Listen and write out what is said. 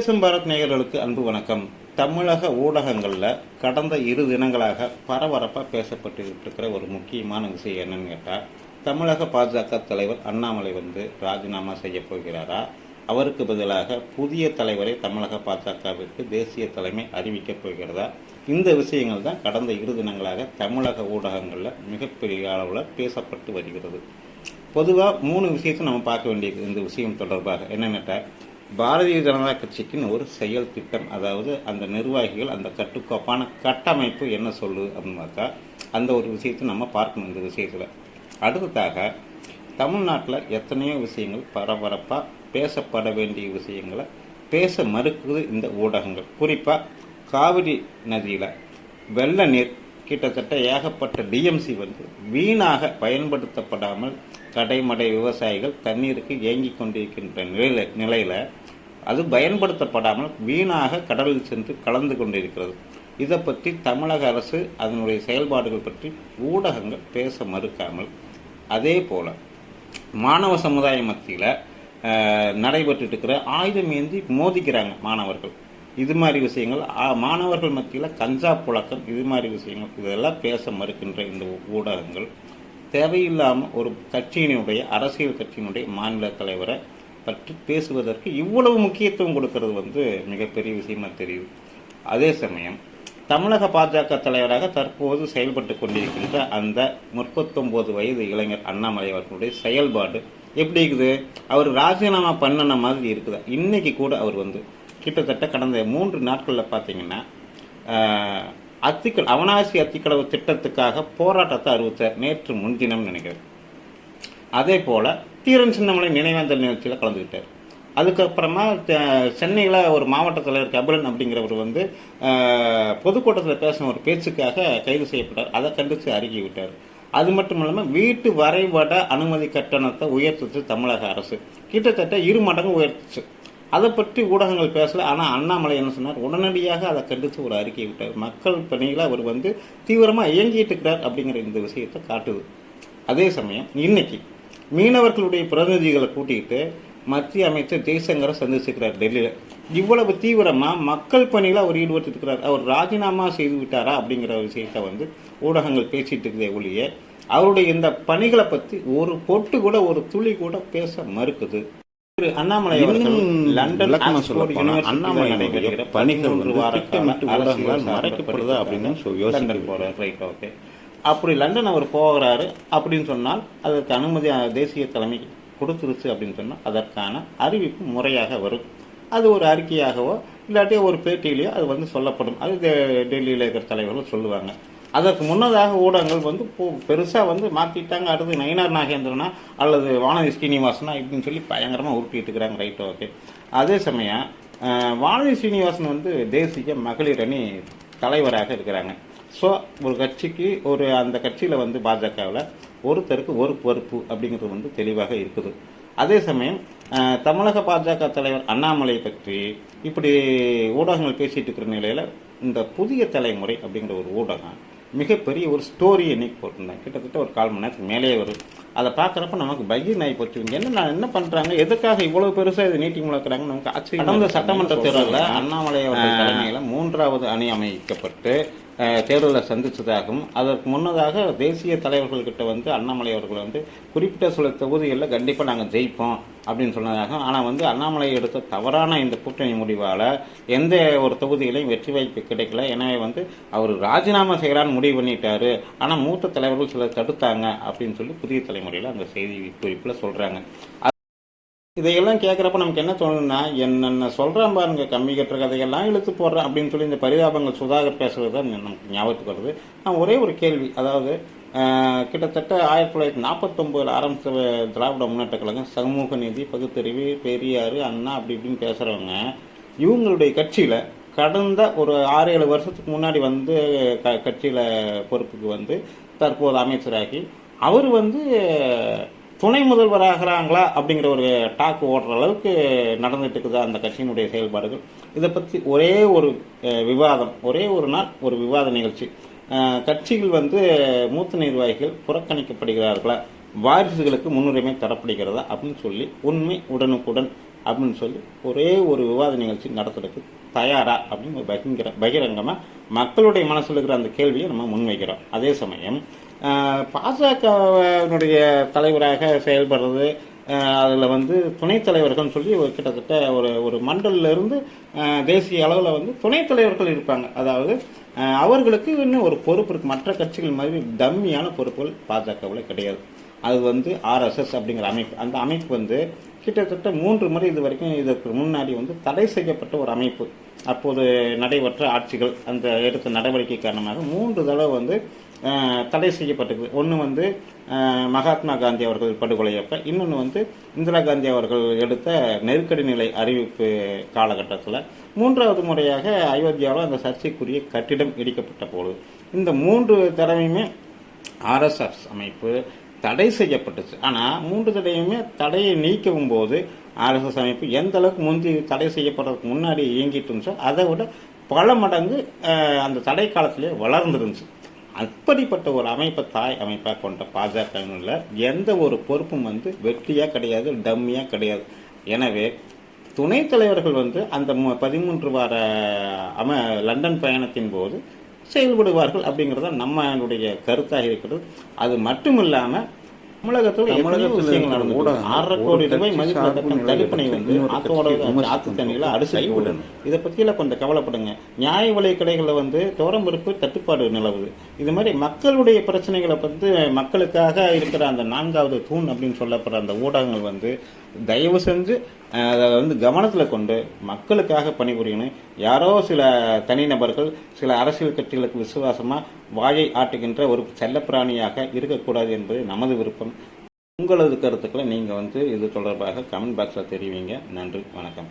பேசும் பாரத் நேயர்களுக்கு அன்பு வணக்கம். தமிழக ஊடகங்களில் கடந்த இரு தினங்களாக பரபரப்பாக பேசப்பட்டு இருக்கிற ஒரு முக்கியமான விஷயம் என்னன்னு கேட்டால் தமிழக பாஜக தலைவர் அண்ணாமலை வந்து ராஜினாமா செய்ய போகிறாரா? அவருக்கு பதிலாக புதிய தலைவரை தமிழக பாஜகவிற்கு தேசிய தலைமை அறிவிக்கப் போகிறதா? இந்த விஷயங்கள் தான் கடந்த இரு தினங்களாக தமிழக ஊடகங்களில் மிகப்பெரிய அளவில் பேசப்பட்டு வருகிறது. பொதுவாக மூணு விஷயத்தை நம்ம பார்க்க வேண்டியது இந்த விஷயம் தொடர்பாக. என்னென்னட்டா பாரதிய ஜனதா கட்சிக்குன்னு ஒரு செயல் திட்டம் அதாவது அந்த நிர்வாகிகள் அந்த கட்டுக்கோப்பான கட்டமைப்பு என்ன சொல்லுது அப்படின்னு பார்த்தா அந்த ஒரு விஷயத்தை நம்ம பார்க்கணும் இந்த விஷயத்தில். அடுத்ததாக தமிழ்நாட்டில் எத்தனையோ விஷயங்கள் பரபரப்பாக பேசப்பட வேண்டிய விஷயங்களை பேச மறுக்குது இந்த ஊடகங்கள். குறிப்பாக காவிரி நதியில் வெள்ள நீர் கிட்டத்தட்ட ஏகப்பட்ட டிஎம்சி வந்து வீணாக பயன்படுத்தப்படாமல் கடைமடை விவசாயிகள் தண்ணீருக்கு ஏங்கி கொண்டிருக்கின்ற நிலையில நிலையில் அது பயன்படுத்தப்படாமல் வீணாக கடலில் சென்று கலந்து கொண்டிருக்கிறது. இதை பற்றி தமிழக அரசு அதனுடைய செயல்பாடுகள் பற்றி ஊடகங்கள் பேச மறுக்காமல் அதே போல் மாணவ சமுதாய மத்தியில் நடைபெற்றுட்டு இருக்கிற ஆயுதம் ஏந்தி மோதிக்கிறாங்க மாணவர்கள். இது மாதிரி விஷயங்கள் மாணவர்கள் மத்தியில் கஞ்சா புழக்கம் இது மாதிரி விஷயங்கள் இதெல்லாம் பேச மறுக்கின்ற இந்த ஊடகங்கள் தேவையில்லாமல் ஒரு கட்சியினுடைய அரசியல் கட்சியினுடைய மாநில தலைவரை பற்றி பேசுவதற்கு இவ்வளவு முக்கியத்துவம் கொடுக்கறது வந்து மிகப்பெரிய விஷயமா தெரியுது அதே சமயம் தமிழக பாஜக தலைவராக தற்போது செயல்பட்டு கொண்டிருக்கின்ற அந்த முப்பத்தொம்போது வயது இளைஞர் அண்ணாமலை அவர்களுடைய செயல்பாடு எப்படி இருக்குது? அவர் ராஜினாமா பண்ணன மாதிரி இருக்குது? இன்னைக்கு கூட அவர் வந்து கிட்டத்தட்ட கடந்த மூன்று நாட்களில் பார்த்தீங்கன்னா அத்திக்கல் அவனாசி அத்திக்கடவு திட்டத்துக்காக போராட்டத்தை அறிவித்தார் நேற்று முன்தினம் நினைக்கிறேன். அதே போல தீரன் சின்னமலை நினைவேந்தல் நிகழ்ச்சியில் கலந்துக்கிட்டார். அதுக்கப்புறமா சென்னையில் ஒரு மாவட்ட தலைவர் கபிலன் அப்படிங்கிறவர் வந்து பொதுக்கூட்டத்தில் பேசின ஒரு பேச்சுக்காக கைது செய்யப்பட்டார். அதை கண்டித்து அறிக்கை விட்டார் அது மட்டும் இல்லாமல் வீட்டு வரைபட அனுமதி கட்டணத்தை உயர்த்துச்சு தமிழக அரசு. கிட்டத்தட்ட இரு மடங்கு உயர்த்துச்சு. அதை பற்றி ஊடகங்கள் பேசல. ஆனால் அண்ணாமலை என்ன சொன்னார்? உடனடியாக அதை கண்டித்து ஒரு அறிக்கை விட்டார். மக்கள் பணியில் அவர் வந்து தீவிரமாக இயங்கிட்டு இருக்கிறார் அப்படிங்கிற இந்த விஷயத்தை காட்டுது. அதே சமயம் இன்னைக்கு மீனவர்களுடைய பிரதிநிதிகளை கூட்டிகிட்டு மத்திய அமைச்சர் ஜெய்சங்கரை சந்திச்சிருக்கிறார் டெல்லியில். இவ்வளவு தீவிரமா மக்கள் பணியில் அவர் ஈடுபட்டு இருக்கிறார் அவர் ராஜினாமா செய்து விட்டாரா அப்படிங்கிற விஷயத்தை வந்து ஊடகங்கள் பேசிட்டு இருக்கிறதே ஒழிய அவருடைய இந்த பணிகளை பற்றி ஒரு பொட்டு கூட ஒரு துளி கூட பேச மறுக்குது. திரு அண்ணாமலை லண்டன் அண்ணாமலை பணிகள் வார திட்டமிட்டு ஊடகங்களால் மறைக்கப்படுதா அப்படின்னு போறார் ரைட் ஓகே அப்படி லண்டன் அவர் போகிறாரு அப்படின்னு சொன்னால் அதற்கு அனுமதி தேசிய தலைமை கொடுத்துருச்சு அப்படின்னு சொன்னால் அதற்கான அறிவிப்பு முறையாக வரும். அது ஒரு அறிக்கையாகவோ இல்லாட்டி ஒரு பேட்டியிலையோ அது வந்து சொல்லப்படும். அது டெல்லியில் இருக்கிற தலைவர்கள் சொல்லுவாங்க. அதற்கு முன்னதாக ஊடகங்கள் வந்து பெருசாக வந்து மாற்றிட்டாங்க அடுத்து நயினார் நாகேந்திரனா அல்லது வானதி ஸ்ரீனிவாசனா இப்படின்னு சொல்லி பயங்கரமாக உருட்டிட்டு இருக்கிறாங்க ரைட் ஓகே. அதே சமயம் வானதி ஸ்ரீனிவாசன் வந்து தேசிய மகளிர் அணி தலைவராக இருக்கிறாங்க. ஸோ ஒரு கட்சிக்கு ஒரு அந்த கட்சியில் வந்து பாஜகவில் ஒருத்தருக்கு ஒரு பொறுப்பு அப்படிங்கிறது வந்து தெளிவாக இருக்குது. அதே சமயம் தமிழக பாஜக தலைவர் அண்ணாமலை பற்றி இப்படி ஊடகங்கள் பேசிட்டு இருக்கிற நிலையில் இந்த புதிய தலைமுறை அப்படிங்கிற ஒரு ஊடகம் மிகப்பெரிய ஒரு ஸ்டோரி இன்னைக்கு போட்டிருந்தேன் கிட்டத்தட்ட ஒரு கால் மணி நேரத்துக்கு மேலே வரும். அதை பார்க்குறப்ப நமக்கு பகீர் நாய் போச்சு. இவங்க என்ன என்ன பண்ணுறாங்க எதுக்காக இவ்வளவு பெருசாக இது நீட்டி முழக்கிறாங்க நமக்கு ஆச்சரியம் கடந்த சட்டமன்ற தேர்தலில் அண்ணாமலை தலைமையில் மூன்றாவது அணி அமைக்கப்பட்டு தேர்தலில் தேர்தலை அதற்கு முன்னதாக தேசிய தலைவர்கள்கிட்ட வந்து அண்ணாமலை அவர்கள் வந்து குறிப்பிட்ட சில தொகுதிகளில் கண்டிப்பாக நாங்கள் ஜெயிப்போம் அப்படின்னு சொன்னதாகவும் ஆனால் வந்து அண்ணாமலை எடுத்த தவறான இந்த கூட்டணி முடிவால் எந்த ஒரு தொகுதிகளையும் வெற்றி வாய்ப்பு கிடைக்கல. எனவே வந்து அவர் ராஜினாமா செய்கிறான்னு முடிவு பண்ணிட்டாரு. ஆனால் மூத்த தலைவர்கள் சிலர் தடுத்தாங்க அப்படின்னு சொல்லி புதிய தலைமுறையில் அந்த செய்தி குறிப்பில் சொல்கிறாங்க இதையெல்லாம் கேட்குறப்ப நமக்கு என்ன தோணுதுன்னா என்னென்ன சொல்கிறேன் பாருங்க கம்மி கட்டுற கதையெல்லாம் இழுத்து போடுறேன் அப்படின்னு சொல்லி இந்த பரிதாபங்கள் சுதாகர் பேசுறது தான் நமக்கு ஞாபகத்துக்கு வருது. நான் ஒரே ஒரு கேள்வி அதாவது கிட்டத்தட்ட ஆயிரத்தி தொள்ளாயிரத்தி நாற்பத்தொம்போதில் ஆரம்பித்த திராவிட முன்னேற்ற கழகம் சமூக நீதி பகுத்தறிவு பெரியார் அண்ணா அப்படி இப்படின்னு பேசுகிறவங்க இவங்களுடைய கட்சியில் கடந்த ஒரு ஆறு ஏழு வருஷத்துக்கு முன்னாடி வந்து க கட்சியில் பொறுப்புக்கு வந்து தற்போது அமைச்சராகி அவர் வந்து துணை முதல்வராகிறாங்களா அப்படிங்கிற ஒரு டாக் ஓடுற அளவுக்கு நடந்துட்டு இருக்குது அந்த கட்சியினுடைய செயல்பாடுகள். இதை பற்றி ஒரே ஒரு விவாதம் ஒரே ஒரு நாள் ஒரு விவாத நிகழ்ச்சி. கட்சிகள் வந்து மூத்த நிர்வாகிகள் புறக்கணிக்கப்படுகிறார்களா? வாரிசுகளுக்கு முன்னுரிமை தரப்படுகிறதா? அப்படின்னு சொல்லி உண்மை உடனுக்குடன் அப்படின்னு சொல்லி ஒரே ஒரு விவாத நிகழ்ச்சி நடத்துறதுக்கு தயாரா? அப்படின்னு ஒரு பகிங்கிற பகிரங்கமாக மக்களுடைய மனசில் இருக்கிற அந்த கேள்வியை நம்ம முன்வைக்கிறோம். அதே சமயம் பாஜகவினுடைய தலைவராக செயல்படுறது அதில் வந்து துணைத் தலைவர்கள்னு சொல்லி ஒரு கிட்டத்தட்ட ஒரு ஒரு மண்டலிருந்து தேசிய அளவில் வந்து துணைத் தலைவர்கள் இருப்பாங்க. அதாவது அவர்களுக்கு இன்னும் ஒரு பொறுப்பு இருக்குது மற்ற கட்சிகள் மாதிரி டம்மியான பொறுப்புகள் பாஜகவில் கிடையாது. அது வந்து ஆர்எஸ்எஸ் அப்படிங்கிற அமைப்பு. அந்த அமைப்பு வந்து கிட்டத்தட்ட மூன்று முறை இது வரைக்கும் இதற்கு முன்னாடி வந்து தடை செய்யப்பட்ட ஒரு அமைப்பு. அப்போது நடைபெற்ற ஆட்சிகள் அந்த எடுத்த நடவடிக்கை காரணமாக மூன்று தடவை வந்து தடை செய்யப்பட்டிருக்கு. ஒன்று வந்து மகாத்மா காந்தி அவர்கள் படுகொலையப்ப இன்னொன்று வந்து இந்திரா காந்தி அவர்கள் எடுத்த நெருக்கடி நிலை அறிவிப்பு காலகட்டத்தில். மூன்றாவது முறையாக அயோத்தியாவில் அந்த சர்ச்சைக்குரிய கட்டிடம் இடிக்கப்பட்ட போது இந்த மூன்று தடவையுமே ஆர்எஸ்எஸ் அமைப்பு தடை செய்யப்பட்டுச்சு. ஆனால் மூன்று தடையுமே தடையை நீக்கவும் போது ஆர்எஸ்எஸ் அமைப்பு எந்த அளவுக்கு முந்தி தடை செய்யப்படுறதுக்கு முன்னாடி இயங்கிட்டு இருந்துச்சோ அதை விட பல மடங்கு அந்த தடை காலத்திலே வளர்ந்துருந்துச்சு. அப்படிப்பட்ட ஒரு அமைப்பை தாய் அமைப்பாக கொண்ட பாஜகவில் எந்த ஒரு பொறுப்பும் வந்து வெற்றியாக கிடையாது டம்மியாக கிடையாது. எனவே துணைத் தலைவர்கள் வந்து அந்த பதிமூன்று வார அம லண்டன் பயணத்தின் போது செயல்படுவார்கள் அப்படிங்கிறது நம்மளுடைய கருத்தாக இருக்கிறது. அது மட்டும் இல்லாமல் தமிழகத்தில் விஷயங்கள் ஊடகங்கள் ஆறரை கோடி ரூபாய் மதிப்பு தடுப்பணை பற்றி வந்து ஆத்தோட ஆத்து தண்ணியில அடிச்சு கைவிடணும். இதை பற்றியெல்லாம் கொஞ்சம் கவலைப்படுங்க நியாய விலை கடைகளில் வந்து துவரம்பருப்பு தட்டுப்பாடு நிலவுது. இது மாதிரி மக்களுடைய பிரச்சனைகளை வந்து மக்களுக்காக இருக்கிற அந்த நான்காவது தூண் அப்படின்னு சொல்லப்படுற அந்த ஊடகங்கள் வந்து தயவு செஞ்சு அதை வந்து கவனத்தில் கொண்டு மக்களுக்காக பணிபுரியணும். யாரோ சில தனிநபர்கள் சில அரசியல் கட்சிகளுக்கு விசுவாசமாக வாயை ஆட்டுகின்ற ஒரு செல்லப்பிராணியாக இருக்கக்கூடாது என்பது நமது விருப்பம். உங்களது கருத்துக்களை நீங்கள் வந்து இது தொடர்பாக கமெண்ட் பாக்ஸில் தெரிவிங்க. நன்றி வணக்கம்.